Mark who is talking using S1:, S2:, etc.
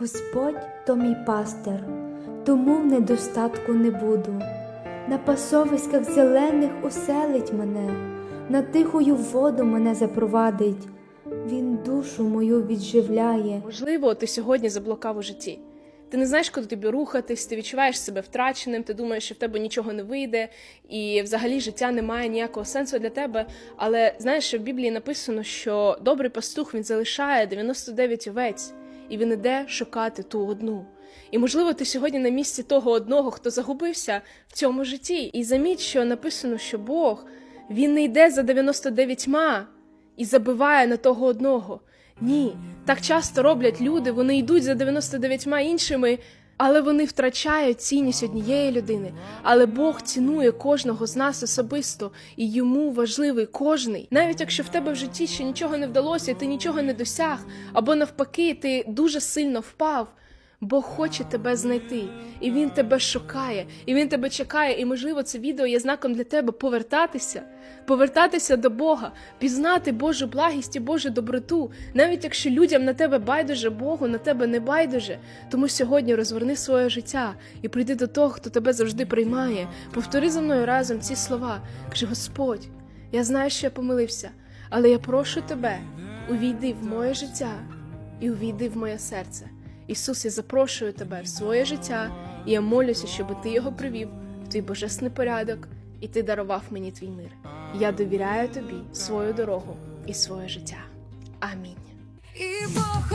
S1: Господь то мій пастир, тому в недостатку не буду. На пасовиськах зелених уселить мене, на тихою воду мене запровадить. Він душу мою відживляє.
S2: Можливо, ти сьогодні заблукав у житті. Ти не знаєш, куди тобі рухатись, ти відчуваєш себе втраченим, ти думаєш, що в тебе нічого не вийде, і взагалі життя не має ніякого сенсу для тебе. Але знаєш, що в Біблії написано, що добрий пастух він залишає 99 овець, і він іде шукати ту одну. І можливо, ти сьогодні на місці того одного, хто загубився в цьому житті. І заміть, що написано, що Бог він не йде за 99 і забиває на того одного. Ні, так часто роблять люди, вони йдуть за 99 іншими, але вони втрачають цінність однієї людини. Але Бог цінує кожного з нас особисто, і йому важливий кожний. Навіть якщо в тебе в житті ще нічого не вдалося, і ти нічого не досяг, або навпаки, ти дуже сильно впав. Бог хоче тебе знайти, і він тебе шукає, і він тебе чекає. І можливо, це відео є знаком для тебе повертатися, повертатися до Бога, пізнати Божу благість і Божу доброту, навіть якщо людям на тебе байдуже, Богу на тебе не байдуже. Тому сьогодні розверни своє життя і прийди до того, хто тебе завжди приймає. Повтори за мною разом ці слова. Кажи, Господь, я знаю, що я помилився, але я прошу тебе, увійди в моє життя і увійди в моє серце. Ісус, я запрошую тебе в своє життя, і я молюся, щоб ти його привів в твій божественний порядок, і ти дарував мені твій мир. Я довіряю тобі свою дорогу і своє життя. Амінь.
S3: І Бог